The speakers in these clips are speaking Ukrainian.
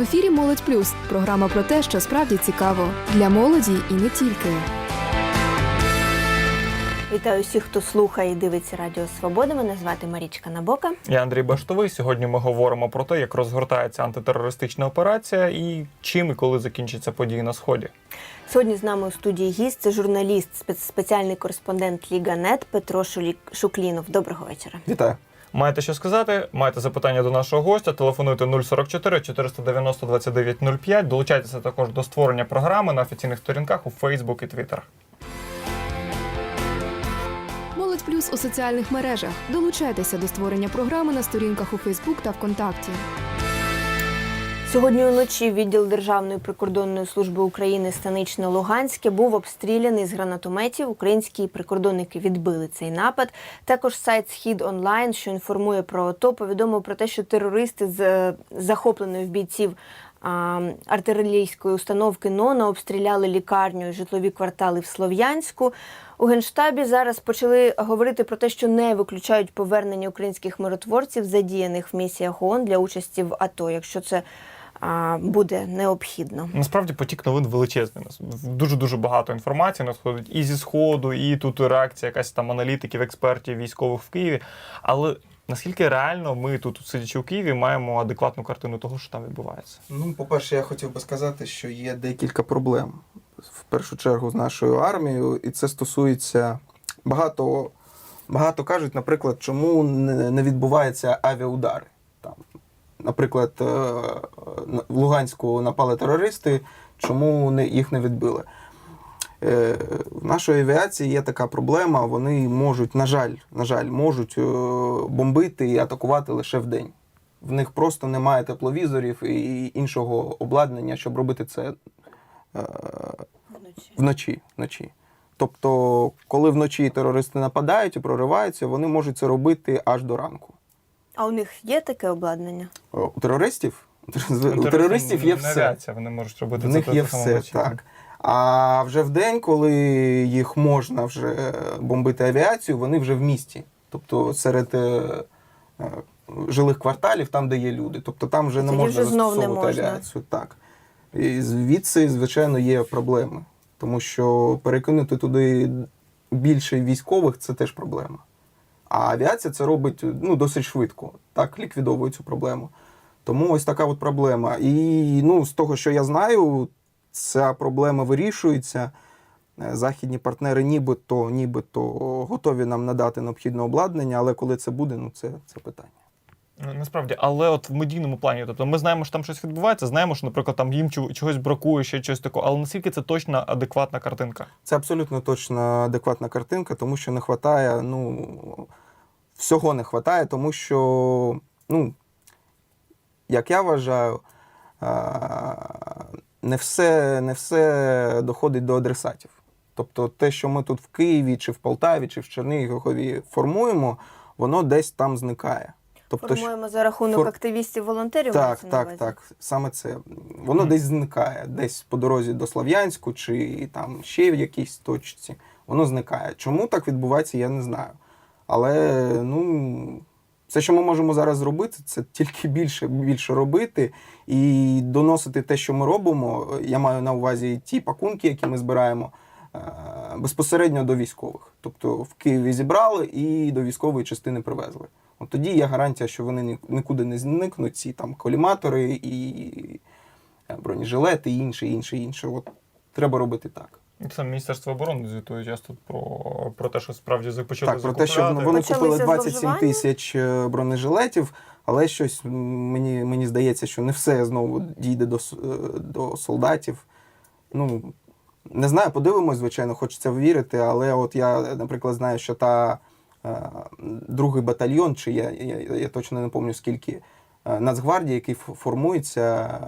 В ефірі Молодь Плюс програма про те, що справді цікаво для молоді і не тільки. Вітаю всіх, хто слухає і дивиться Радіо Свобода. Мене звати Марічка Набока. Я Андрій Баштовий. Сьогодні ми говоримо про те, як розгортається антитерористична операція і чим і коли закінчаться події на сході. Сьогодні з нами у студії гість це журналіст, спец- спеціальний кореспондент Ліга Нет Петро Шулік- Шуклінов. Доброго вечора. Вітаю. Маєте що сказати? Маєте запитання до нашого гостя? Телефонуйте 044 490 2905. Долучайтеся також до створення програми на офіційних сторінках у Facebook і Twitter. Молодь Плюс у соціальних мережах. Долучайтеся до створення програми на сторінках у Фейсбук та ВКонтакті. Сьогодні уночі відділ Державної прикордонної служби України Станично-Луганське був обстріляний з гранатометів. Українські прикордонники відбили цей напад. Також сайт Схід онлайн, що інформує про АТО, повідомив про те, що терористи з е, захопленої в бійців артилерійської установки НОНА обстріляли лікарню і житлові квартали в Слов'янську. У генштабі зараз почали говорити про те, що не виключають повернення українських миротворців, задіяних в місіях ООН для участі в АТО, якщо це буде необхідно. Насправді потік новин величезний. Нас дуже дуже багато інформації надходить і зі сходу, і тут реакція якась там аналітиків, експертів, військових в Києві. Але наскільки реально ми тут, сидячи у Києві, маємо адекватну картину того, що там відбувається? Ну, по-перше, я хотів би сказати, що є декілька проблем. В першу чергу з нашою армією, і це стосується багато. Багато кажуть, наприклад, чому не не відбуваються авіаудари. Наприклад, е, в Луганську напали терористи, чому їх не відбили? Е, В нашої авіації є така проблема, вони можуть, на жаль, на жаль, можуть е, бомбити і атакувати лише вдень. В них просто немає тепловізорів і іншого обладнання, щоб робити це е, вночі. вночі. Тобто, коли вночі терористи нападають і прориваються, вони можуть це робити аж до ранку. А у них є таке обладнання? О, У терористів? У терористів є все. авіація, вони можуть робити В це них є все, так. А вже в день, коли їх можна вже бомбити авіацію, вони вже в місті. Тобто серед е, е, жилих кварталів, там, де є люди. Тобто там вже не Тоді можна вже знов не застосовувати можна. авіацію. Так. І звідси, звичайно, є проблеми. Тому що перекинути туди більше військових це теж проблема. А авіація це робить ну, досить швидко, так ліквідовує цю проблему. Тому ось така от проблема. І ну, з того, що я знаю, ця проблема вирішується. Е, Західні партнери нібито, нібито готові нам надати необхідне обладнання, але коли це буде, ну це, це питання. Ну, Насправді, але от в медійному плані, тобто ми знаємо, що там щось відбувається, знаємо, що, наприклад, там їм чогось бракує, ще щось такого, але наскільки це точна адекватна картинка? Це абсолютно точна адекватна картинка, тому що не вистачає, ну, всього не вистачає, тому що, ну, як я вважаю, не все, не все доходить до адресатів. Тобто те, що ми тут в Києві, чи в Полтаві, чи в Чернігові формуємо, воно десь там зникає. Тобто, Формуємо за рахунок фор- активістів волонтерів. так, так, так. Саме це. Воно Мгм. десь зникає, десь по дорозі до Слов'янську, чи там ще в якійсь точці. Воно зникає. Чому так відбувається, я не знаю. Але ну, все, що ми можемо зараз зробити, це тільки більше, більше робити і доносити те, що ми робимо. Я маю на увазі ті пакунки, які ми збираємо. Е, Безпосередньо до військових. Тобто в Києві зібрали і до військової частини привезли. От тоді є гарантія, що вони нікуди не зникнуть, ці там коліматори і е, бронежилети, і інше, інше, інше. От треба робити так. Це Міністерство оборони звітує часто про, про те, що справді почали так, про те, що вони Почалися купили 27 тисяч е, бронежилетів, але щось мені, мені здається, що не все знову дійде до, до солдатів. Ну, не знаю, подивимось, звичайно, хочеться вірити, але от я, наприклад, знаю, що та е, другий батальйон, чи я, я, я точно не пам'ятаю скільки, е, Нацгвардії, який ф- формується,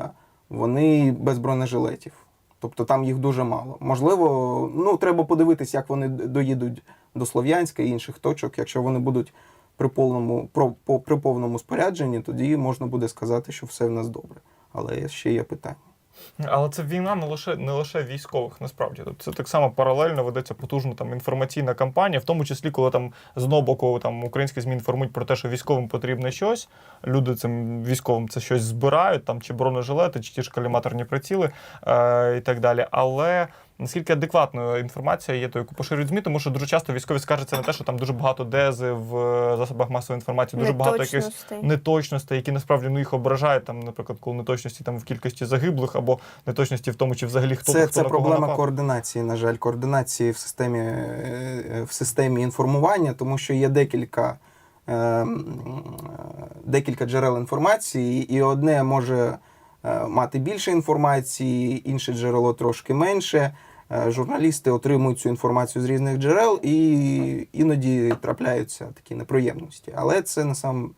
вони без бронежилетів. Тобто там їх дуже мало. Можливо, ну треба подивитись, як вони доїдуть до Слов'янська і інших точок. Якщо вони будуть при повному, про, по, при повному спорядженні, тоді можна буде сказати, що все в нас добре. Але ще є питання. Але це війна не лише не лише військових, насправді. Тобто це так само паралельно ведеться потужна там інформаційна кампанія, в тому числі, коли там з одного боку там українські ЗМІ інформують про те, що військовим потрібне щось. Люди цим військовим це щось збирають, там чи бронежилети, чи ті ж каліматорні приціли е, і так далі. Але наскільки адекватною інформація є, то яку поширюють ЗМІ, тому що дуже часто військові скаржаться на те, що там дуже багато дези в е, засобах масової інформації, дуже багато якихось Неточностей. які насправді ну їх ображають. Там, наприклад, коли неточності там в кількості загиблих або неточності в тому, чи взагалі хто Це, хто це на кого проблема напав. координації, на жаль, координації в системі, е, в системі інформування, тому що є декілька, е, м, е, декілька джерел інформації, і одне може е, мати більше інформації, інше джерело трошки менше. Е, Журналісти отримують цю інформацію з різних джерел, і іноді трапляються такі неприємності. Але це на сам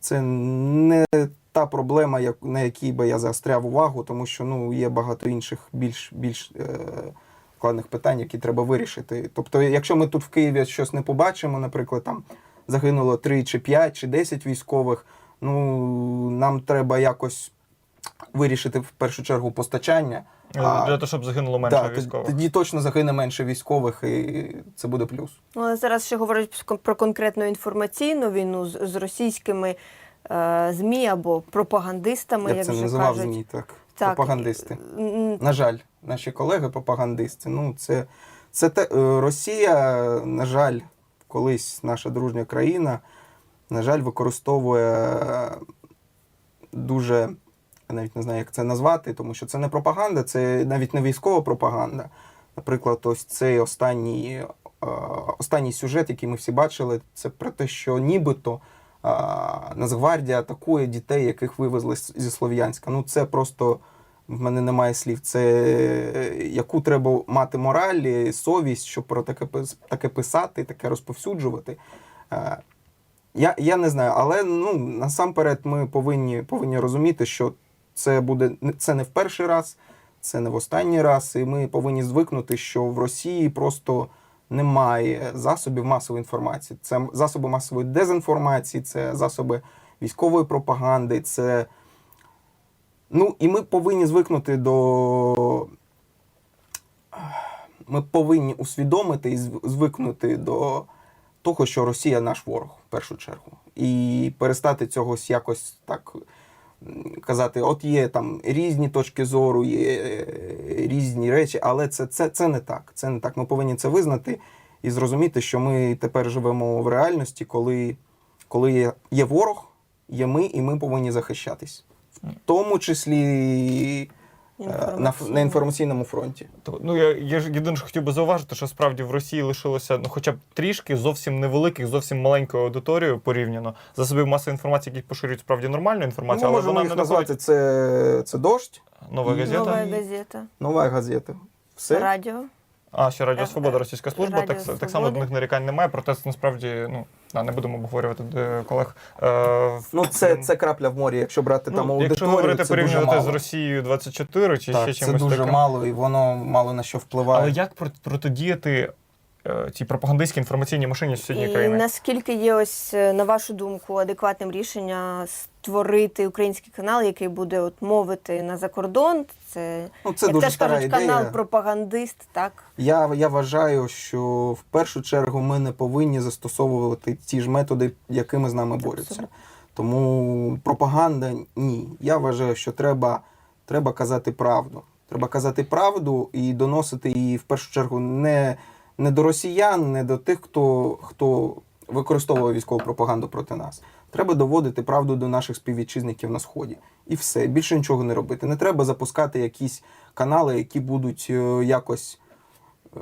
це не та проблема, на якій би я заостряв увагу, тому що ну, є багато інших більш, більш е, складних питань, які треба вирішити. Тобто, якщо ми тут в Києві щось не побачимо, наприклад, там загинуло 3 чи 5 чи 10 військових, ну нам треба якось вирішити в першу чергу постачання. Е, А, Для того, щоб загинуло менше так, військових. тоді точно загине менше військових, і це буде плюс. Ну, але зараз ще говорять про конкретну інформаційну війну з, з російськими е, ЗМІ або пропагандистами, Я б як це вже називав кажуть. ЗМІ, так. Так. Пропагандисти. М, На жаль, наші колеги пропагандисти. Ну, це, це те, е, Росія, на жаль, колись наша дружня країна, на жаль, використовує е, дуже, я навіть не знаю, як це назвати, тому що це не пропаганда, це навіть не військова пропаганда. Наприклад, ось цей останній, е, останній сюжет, який ми всі бачили, це про те, що нібито е, Нацгвардія атакує дітей, яких вивезли зі Слов'янська. Ну, це просто в мене немає слів. Це яку треба мати мораль, совість, щоб про таке, таке писати, таке розповсюджувати. Е, Я, я не знаю, але ну, насамперед ми повинні, повинні розуміти, що це буде це не в перший раз, це не в останній раз, і ми повинні звикнути, що в Росії просто немає засобів масової інформації. Це засоби масової дезінформації, це засоби військової пропаганди, це. Ну, і ми повинні звикнути до. Ми повинні усвідомити і зв- звикнути до того, що Росія наш ворог в першу чергу. І перестати цього якось так казати: от є там різні точки зору, є е, різні речі, але це, це, це не так. Це не так. Ми повинні це визнати і зрозуміти, що ми тепер живемо в реальності, коли, коли є, є ворог, є ми, і ми повинні захищатись. В тому числі на, на інформаційному фронті. То, Ну я, я ж єдине, що хотів би зауважити, що справді в Росії лишилося ну, хоча б трішки зовсім невеликих, зовсім маленькою аудиторією порівняно засобів масової інформації, які поширюють справді нормальну інформацію, ну, але можемо вона їх не назвати доходить. це, це дощ, Нова газета. Нова газета, нова газета. Все. радіо. А, ще Радіо Е, Свобода, е, російська служба, Радіо так, так само до них нарікань немає, проте це насправді ну, да, не будемо обговорювати колег. Е, Ну, це, це крапля в морі, якщо брати там ну, аудиторію, якщо говорити це дуже порівнювати мало. з Росією 24 чи так, ще це дуже таким. мало, і воно мало на що впливає. Але як про- протидіяти цій пропагандистській інформаційній машині сусідньої І країни? наскільки є ось е, на вашу думку адекватним рішення створити український канал, який буде от мовити на закордон? Це, Ну, це як дуже теж кажуть, ідея. канал пропагандист, так? Я, я вважаю, що в першу чергу ми не повинні застосовувати ті ж методи, якими з нами борються. Абсолютно. Тому пропаганда ні. Я вважаю, що треба, треба казати правду. Треба казати правду і доносити її в першу чергу не, не до росіян, не до тих, хто, хто використовує військову пропаганду проти нас. Треба доводити правду до наших співвітчизників на сході. І все. Більше нічого не робити. Не треба запускати якісь канали, які будуть е, якось е,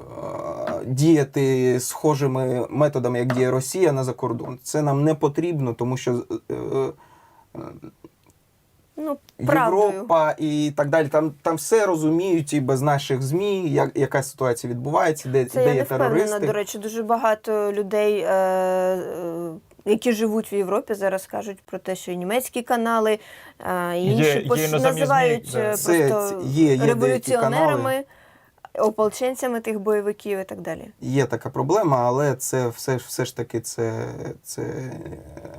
діяти схожими методами, як діє Росія на закордон. Це нам не потрібно, тому що е, е, Ну, правдою. Європа і так далі. Там, там все розуміють і без наших ЗМІ, як, яка ситуація відбувається, де, Це де я є не впевнена, терористи. до речі, дуже багато людей, е, е, які живуть в Європі, зараз кажуть про те, що і німецькі канали, е, і інші є є називають ЗМІ, да. просто Це- це є- є деякі революціонерами, канали. Ополченцями тих бойовиків і так далі. Є така проблема, але це все ж все ж таки це, це,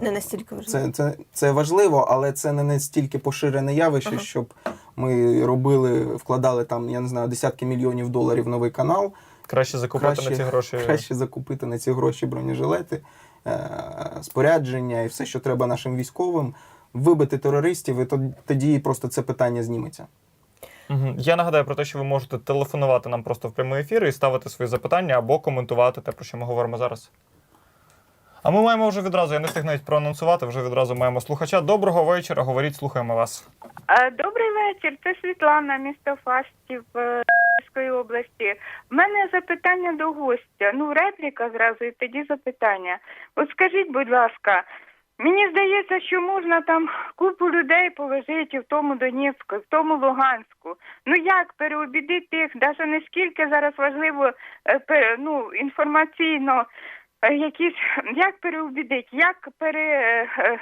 Не настільки важливо. це, це, це важливо, але це не настільки поширене явище, Ага. щоб Ми робили, вкладали там, я не знаю, десятки мільйонів доларів в новий канал. Краще закупити на ці гроші. краще закупити на ці гроші бронежилети, е, спорядження і все, що треба нашим військовим, вибити терористів, і тод- тоді просто це питання зніметься. Я нагадаю про те, що ви можете телефонувати нам просто в прямий ефір і ставити свої запитання або коментувати те, про що ми говоримо зараз. А ми маємо вже відразу, я не встиг навіть проанонсувати, вже відразу маємо слухача. Доброго вечора, говоріть, слухаємо вас. Е, Добрий вечір. Це Світлана, місто Фастів е, Київської області. У мене запитання до гостя. Ну, репліка зразу і тоді запитання. От скажіть, будь ласка, мені здається, що можна там купу людей положити в тому Донецьку, в тому Луганську. Ну як переобідити тих, навіть не скільки зараз важливо е, ну, інформаційно. Е, Якісь як переубідити, як пере, е,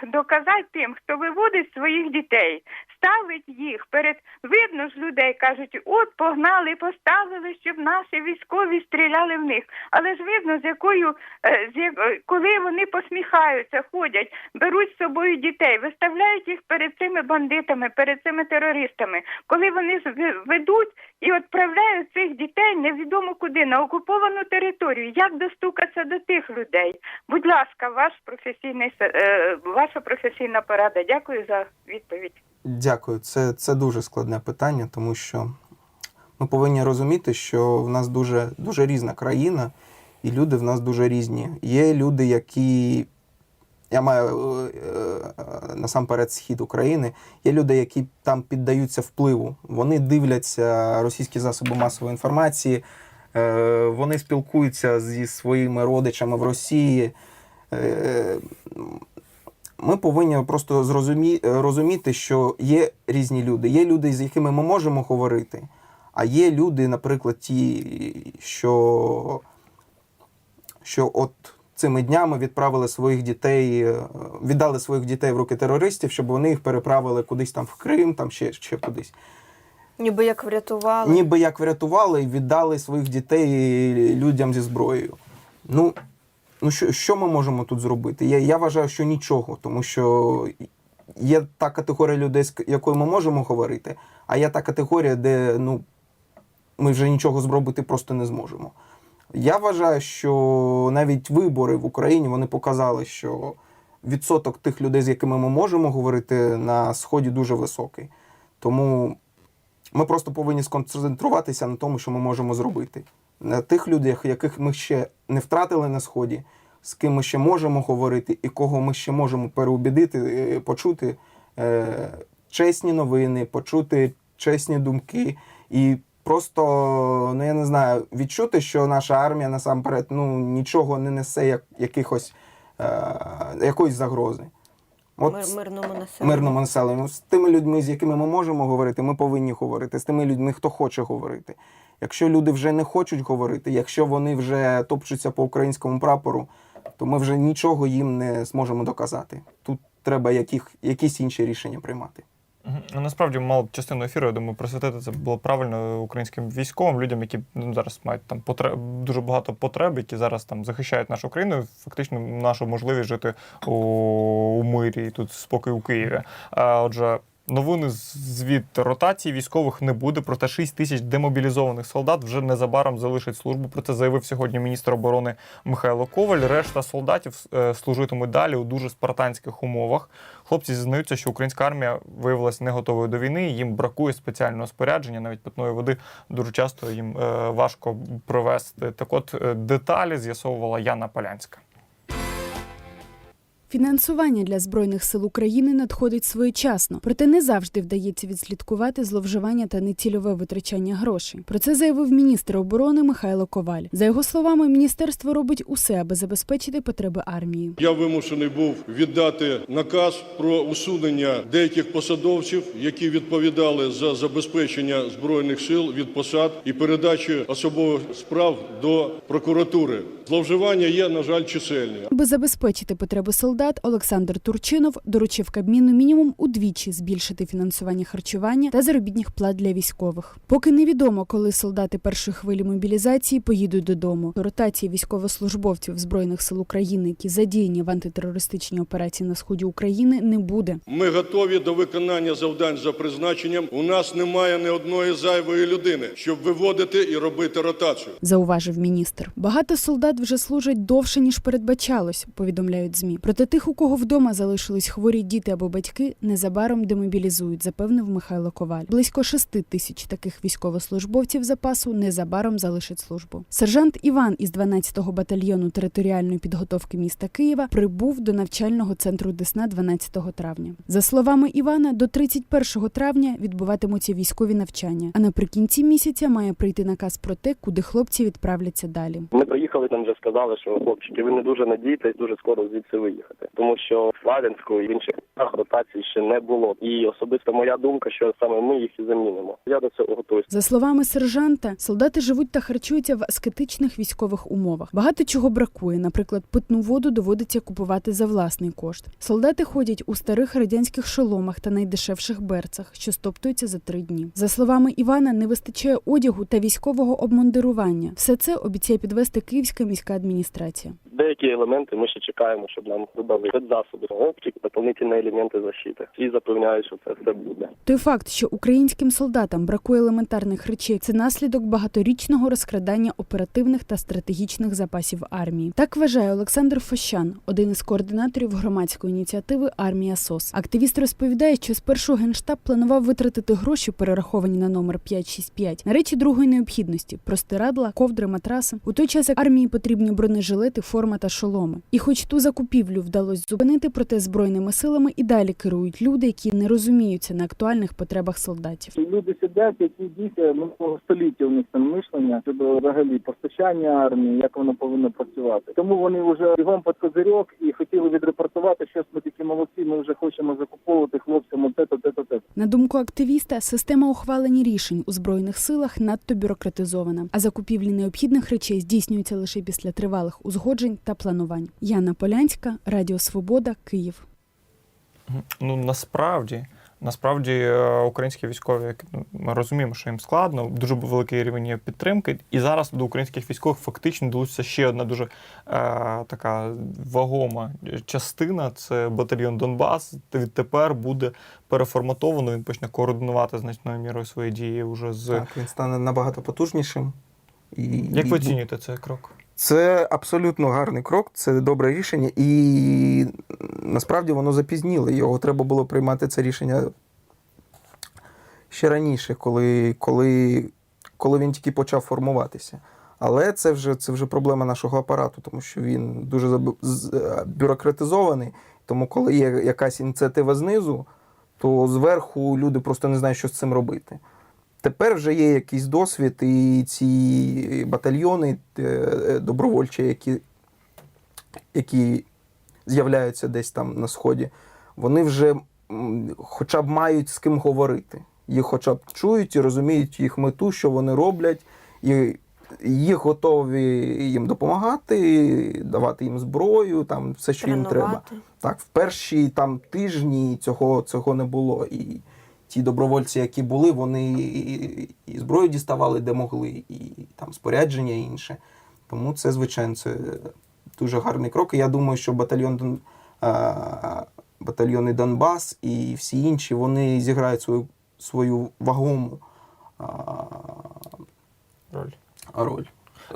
тим, хто виводить своїх дітей, ставить їх перед видно ж людей, кажуть, от погнали, поставили, щоб наші військові стріляли в них. Але ж видно, з якою е, з як- е, коли вони посміхаються, ходять, беруть з собою дітей, виставляють їх перед цими бандитами, перед цими терористами. Коли вони ведуть і відправляють цих дітей невідомо куди на окуповану територію. Як достукатися до тих людей? Будь ласка, ваш професійний е, ваша професійна порада. Дякую за відповідь. Дякую. Це, це дуже складне питання, тому що ми повинні розуміти, що в нас дуже, дуже різна країна, і люди в нас дуже різні. Є люди, які. Я маю е, е, насамперед схід України. Є люди, які там піддаються впливу. Вони дивляться російські засоби масової інформації, вони спілкуються зі своїми родичами в Росії. Е, ми повинні просто зрозумі... розуміти, що є різні люди. Є люди, з якими ми можемо говорити, а є люди, наприклад, ті, що, що от цими днями відправили своїх дітей, е, віддали своїх дітей в руки терористів, щоб вони їх переправили кудись там в Крим, там ще, ще кудись. Ніби як врятували. Ніби як врятували і віддали своїх дітей людям зі зброєю. Ну, ну що, що ми можемо тут зробити? Я, я вважаю, що нічого, тому що є та категорія людей, з якою ми можемо говорити, а є та категорія, де ну, ми вже нічого зробити просто не зможемо. Я вважаю, що навіть вибори в Україні вони показали, що відсоток тих людей, з якими ми можемо говорити, на сході дуже високий. Тому ми просто повинні сконцентруватися на тому, що ми можемо зробити. На тих людях, яких ми ще не втратили на сході, з ким ми ще можемо говорити, і кого ми ще можемо переубідити, е, почути е, чесні новини, почути чесні думки і просто, ну я не знаю, відчути, що наша армія насамперед ну, нічого не несе як, якихось, е, якоїсь загрози. От мирному населенню. мирному населенню. З тими людьми, з якими ми можемо говорити, ми повинні говорити. З тими людьми, хто хоче говорити. Якщо люди вже не хочуть говорити, якщо вони вже топчуться по українському прапору, то ми вже нічого їм не зможемо доказати. Тут треба яких, якісь інші рішення приймати. Ну, Насправді мало частину ефіру, я думаю, присвятити це було правильно українським військовим, людям, які ну, зараз мають там потреб, дуже багато потреб, які зараз там захищають нашу країну, фактично нашу можливість жити у, у мирі і тут спокій у Києві. А, отже. Новини звід ротації військових не буде. Проте 6 тисяч демобілізованих солдат вже незабаром залишать службу. Про це заявив сьогодні міністр оборони Михайло Коваль. Решта солдатів е, служитимуть далі у дуже спартанських умовах. Хлопці зізнаються, що українська армія виявилася не готовою до війни. Їм бракує спеціального спорядження, навіть питної води дуже часто їм е, важко провести. Так, от е, деталі з'ясовувала Яна Полянська. Фінансування для збройних сил України надходить своєчасно, проте не завжди вдається відслідкувати зловживання та нецільове витрачання грошей. Про це заявив міністр оборони Михайло Коваль. За його словами, міністерство робить усе, аби забезпечити потреби армії. Я вимушений був віддати наказ про усунення деяких посадовців, які відповідали за забезпечення збройних сил від посад і передачу особових справ до прокуратури. Зловживання є, на жаль, чисельні. Аби забезпечити потреби солдатів, солдат Олександр Турчинов доручив Кабміну мінімум удвічі збільшити фінансування харчування та заробітних плат для військових. Поки невідомо, коли солдати першої хвилі мобілізації поїдуть додому. Ротації військовослужбовців збройних сил України, які задіяні в антитерористичній операції на сході України, не буде. Ми готові до виконання завдань за призначенням. У нас немає ні одної зайвої людини, щоб виводити і робити ротацію. зауважив міністр. Багато солдат вже служать довше ніж передбачалось, повідомляють змі. Проте тих, у кого вдома залишились хворі діти або батьки, незабаром демобілізують, запевнив Михайло Коваль. Близько шести тисяч таких військовослужбовців запасу незабаром залишать службу. Сержант Іван із 12-го батальйону територіальної підготовки міста Києва прибув до навчального центру Десна 12 травня. За словами Івана, до 31 травня відбуватимуться військові навчання. А наприкінці місяця має прийти наказ про те, куди хлопці відправляться далі. Ми приїхали, нам вже сказали, що хлопчики, ви не дуже надійтесь дуже скоро звідси виїхати, тому що в Славянську і інших ротації ще не було. І особисто моя думка, що саме ми їх і замінимо. Я до цього готуюсь. За словами сержанта, солдати живуть та харчуються в аскетичних військових умовах. Багато чого бракує. Наприклад, питну воду доводиться купувати за власний кошт. Солдати ходять у старих радянських шоломах та найдешевших берцах, що стоптуються за три дні. За словами Івана, не вистачає одягу та військового обмундирування. Все це обіцяє підвести Київська міська адміністрація. Деякі елементи ми ще чекаємо, щоб нам додали спецзасоби, оптик, доповнительні елементи защити. Всі запевняють, що це все буде. Той факт, що українським солдатам бракує елементарних речей, це наслідок багаторічного розкрадання оперативних та стратегічних запасів армії. Так вважає Олександр Фощан, один із координаторів громадської ініціативи Армія СОС. Активіст розповідає, що спершу генштаб планував витратити гроші, перераховані на номер 565, на речі другої необхідності: простирадла, ковдри, матраси. У той час як армії потрібні бронежилети, форма та шоломи. І хоч ту закупівлю вдалося зупинити, проте збройними силами і далі керують люди, які не розуміються на актуальних потребах солдатів. Люди сидять, які дійсно минулого століття у них там мишлення щодо взагалі постачання армії, як воно повинно працювати. Тому вони вже бігом під козирьок і хотіли відрепортувати, що ми такі молодці. Ми вже хочемо закуповувати хлопцям оте, то те, то те. На думку активіста, система ухвалення рішень у збройних силах надто бюрократизована, а закупівлі необхідних речей здійснюються лише після тривалих узгоджень та планувань. Яна Полянська, Радіо Свобода, Київ. Ну насправді, насправді е, українські військові, ми розуміємо, що їм складно, дуже великий рівень підтримки. І зараз до українських військових фактично долучиться ще одна дуже е, така вагома частина. Це батальйон Донбас. Відтепер буде переформатовано. Він почне координувати значною мірою свої дії вже з Так, він стане набагато потужнішим. І, як ви оцінюєте цей крок? Це абсолютно гарний крок, це добре рішення, і насправді воно запізніло. Його треба було приймати це рішення ще раніше, коли, коли, коли він тільки почав формуватися. Але це вже, це вже проблема нашого апарату, тому що він дуже е, бюрократизований. Тому, коли є якась ініціатива знизу, то зверху люди просто не знають, що з цим робити. Тепер вже є якийсь досвід, і ці батальйони е, е, добровольчі, які, які з'являються десь там на сході, вони вже хоча б мають з ким говорити. Їх хоча б чують і розуміють їх мету, що вони роблять, і їх готові їм допомагати, давати їм зброю, там все, що їм треба. Так, в перші там тижні цього, цього не було. І ті добровольці, які були, вони і, і зброю діставали, де могли, і там спорядження інше. Тому це, звичайно, це дуже гарний крок. І я думаю, що батальйон батальйони Донбас і всі інші вони зіграють свою, свою вагому Роль. роль.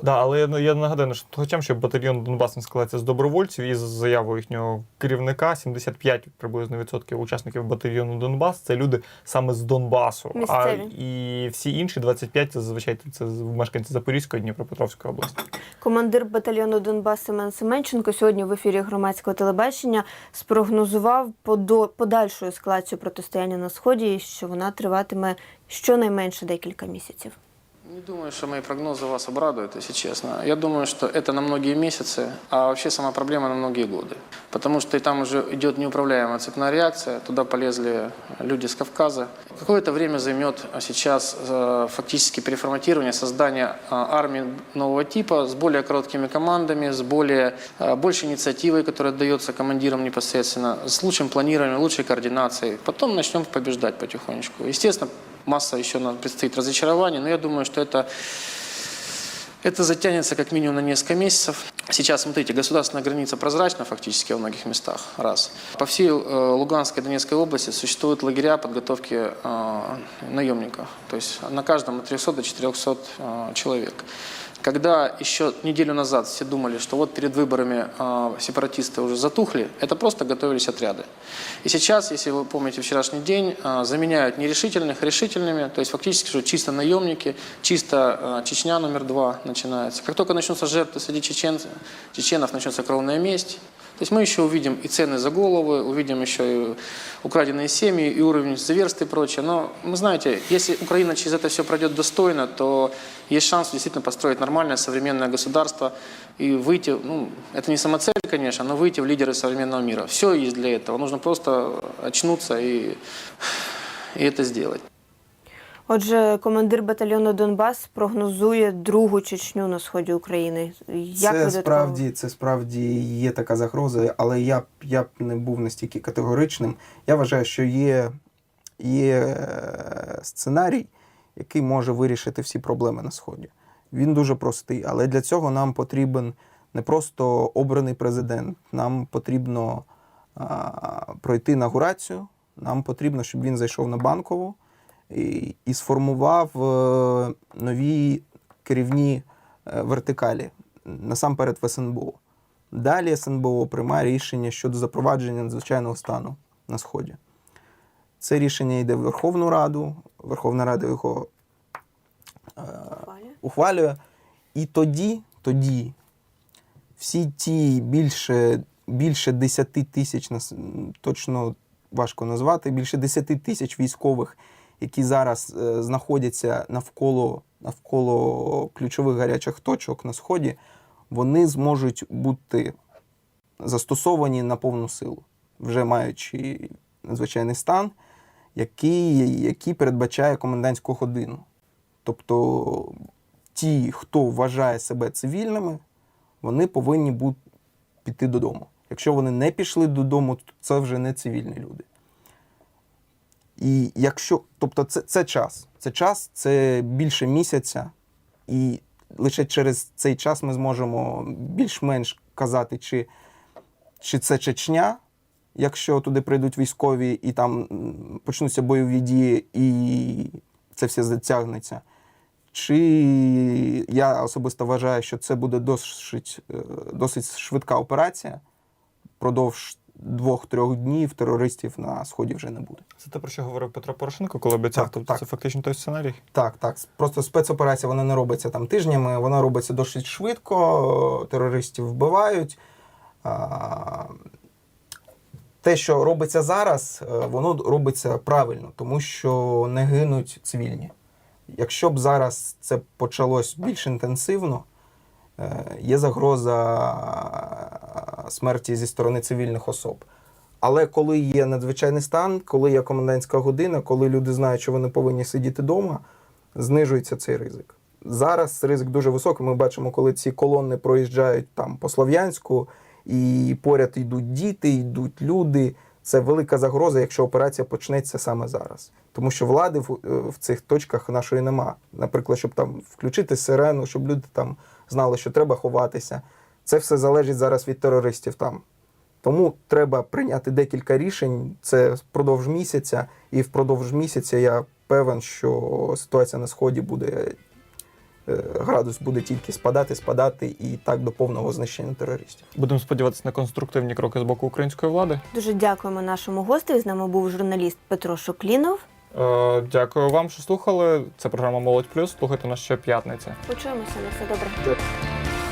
Да, але я, я нагадаю, що хоча що батальйон Донбас не складається з добровольців і з заявою їхнього керівника 75 приблизно відсотків учасників батальйону Донбас це люди саме з Донбасу. А і всі інші 25 це зазвичай це мешканці Запорізької Дніпропетровської області. Командир батальйону Донбас Семен Семенченко сьогодні в ефірі громадського телебачення спрогнозував подо- подальшу ескалацію протистояння на сході, і що вона триватиме щонайменше декілька місяців. Не думаю, что мои прогнозы вас обрадуют, если честно. Я думаю, что это на многие месяцы, а вообще сама проблема на многие годы. Потому что и там уже идет неуправляемая цепная реакция, туда полезли люди с Кавказа. Какое-то время займет а, сейчас э, фактически переформатирование, создание а, армии нового типа с более короткими командами, с более, э, большей инициативой, которая отдается командирам непосредственно, с лучшим планированием, лучшей координацией. Потом начнем побеждать потихонечку. Естественно, масса еще нам предстоит разочарований, но я думаю, что это, это затянется как минимум на несколько месяцев. Сейчас, смотрите, государственная граница прозрачна фактически во многих местах, раз. По всей э, Луганской и Донецкой области существуют лагеря подготовки э, наемников. То есть на каждом от 300 до 400 э, человек. Когда еще неделю назад все думали, что вот перед выборами э, сепаратисты уже затухли, это просто готовились отряды. И сейчас, если вы помните вчерашний день, э, заменяют нерешительных решительными, то есть фактически что чисто наемники, чисто э, Чечня номер два начинается. Как только начнутся жертвы среди чеченцев, чеченов, начнется кровная месть. То есть мы еще увидим и цены за головы, увидим еще и украденные семьи, и уровень зверств и прочее. Но, вы знаете, если Украина через это все пройдет достойно, то есть шанс действительно построить нормальное современное государство и выйти, ну, это не самоцель, конечно, но выйти в лидеры современного мира. Все есть для этого. Нужно просто очнуться и, и это сделать. Отже, командир батальйону Донбас прогнозує другу Чечню на сході України. Як це справді, це справді є така загроза, але я б я б не був настільки категоричним. Я вважаю, що є, є е, сценарій, який може вирішити всі проблеми на сході. Він дуже простий, але для цього нам потрібен не просто обраний президент, нам потрібно а, пройти інаугурацію, нам потрібно, щоб він зайшов на банкову і, сформував е, нові керівні е, вертикалі, насамперед в СНБО. Далі СНБО приймає рішення щодо запровадження надзвичайного стану на Сході. Це рішення йде в Верховну Раду, Верховна Рада його е, ухвалює. І тоді, тоді всі ті більше, більше 10 тисяч, нас- точно важко назвати, більше 10 тисяч військових, які зараз е, знаходяться навколо, навколо ключових гарячих точок на Сході, вони зможуть бути застосовані на повну силу, вже маючи надзвичайний стан, який, який передбачає комендантську годину. Тобто ті, хто вважає себе цивільними, вони повинні бути піти додому. Якщо вони не пішли додому, то це вже не цивільні люди. І якщо, тобто, це, це час. Це час, це більше місяця, і лише через цей час ми зможемо більш-менш казати, чи, чи це Чечня, якщо туди прийдуть військові і там почнуться бойові дії, і це все затягнеться. Чи я особисто вважаю, що це буде досить, е, досить швидка операція. Продовж двох-трьох днів терористів на сході вже не буде. Це те, про що говорив Петро Порошенко, коли обіцяв. Тобто так. це фактично той сценарій. Так, так. Просто спецоперація вона не робиться там тижнями, вона робиться досить швидко, терористів вбивають. Те, що робиться зараз, е, воно робиться правильно, тому що не гинуть цивільні. Якщо б зараз це почалось більш інтенсивно, є загроза е, смерті зі сторони цивільних особ. Але коли є надзвичайний стан, коли є комендантська година, коли люди знають, що вони повинні сидіти вдома, знижується цей ризик. Зараз ризик дуже високий. Ми бачимо, коли ці колони проїжджають там по Слов'янську, і поряд йдуть діти, йдуть люди. Це велика загроза, якщо операція почнеться саме зараз. Тому що влади в, е, в цих точках нашої нема. Наприклад, щоб там включити сирену, щоб люди там знали, що треба ховатися. Це все залежить зараз від терористів там. Тому треба прийняти декілька рішень. Це впродовж місяця, і впродовж місяця я певен, що ситуація на сході буде е, градус буде тільки спадати, спадати і так до повного знищення терористів. Будемо сподіватися на конструктивні кроки з боку української влади. Дуже дякуємо нашому гостю. З нами був журналіст Петро Шоклінов. Е, дякую вам, що слухали. Це програма Молодь Плюс. Слухайте нас ще п'ятниця. Почуємося на все добре.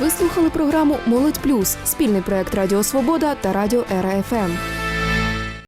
Ви слухали програму Молодь Плюс спільний проект Радіо Свобода та Радіо Ера ФМ.